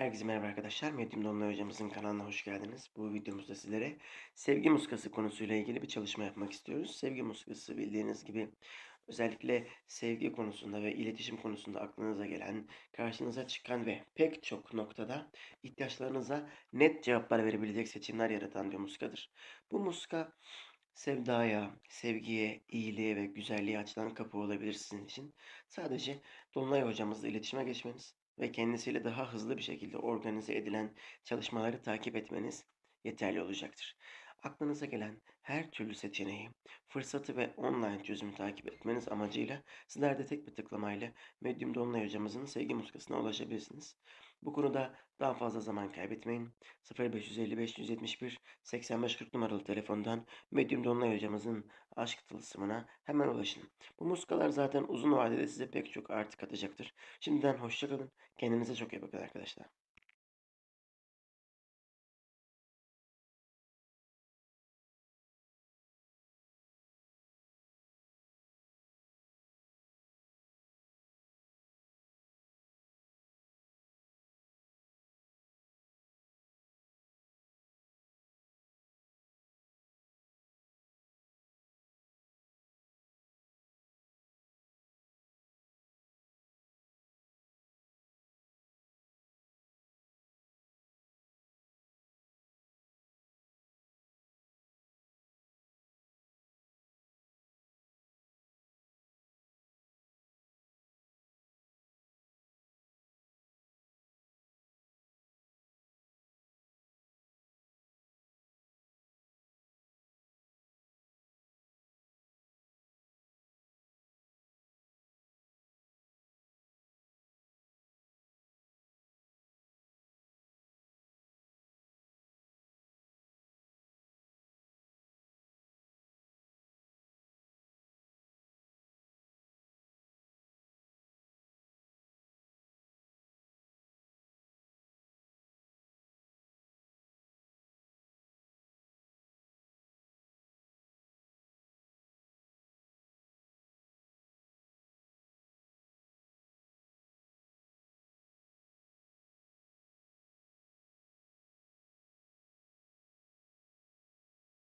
Herkese merhaba arkadaşlar. Medyum Dolunay hocamızın kanalına hoş geldiniz. Bu videomuzda sizlere sevgi muskası konusuyla ilgili bir çalışma yapmak istiyoruz. Sevgi muskası bildiğiniz gibi özellikle sevgi konusunda ve iletişim konusunda aklınıza gelen, karşınıza çıkan ve pek çok noktada ihtiyaçlarınıza net cevaplar verebilecek seçimler yaratan bir muskadır. Bu muska sevdaya, sevgiye, iyiliğe ve güzelliğe açılan kapı olabilir sizin için. Sadece Dolunay hocamızla iletişime geçmeniz ve kendisiyle daha hızlı bir şekilde organize edilen çalışmaları takip etmeniz yeterli olacaktır. Aklınıza gelen her türlü seçeneği, fırsatı ve online çözümü takip etmeniz amacıyla sizler de tek bir tıklamayla Medyum Dolunay hocamızın sevgi muskasına ulaşabilirsiniz. Bu konuda daha fazla zaman kaybetmeyin. 0555 171 85 40 numaralı telefondan Medyum Dolunay hocamızın aşk tılsımına hemen ulaşın. Bu muskalar zaten uzun vadede size pek çok artı katacaktır. Şimdiden hoşça kalın. Kendinize çok iyi bakın arkadaşlar.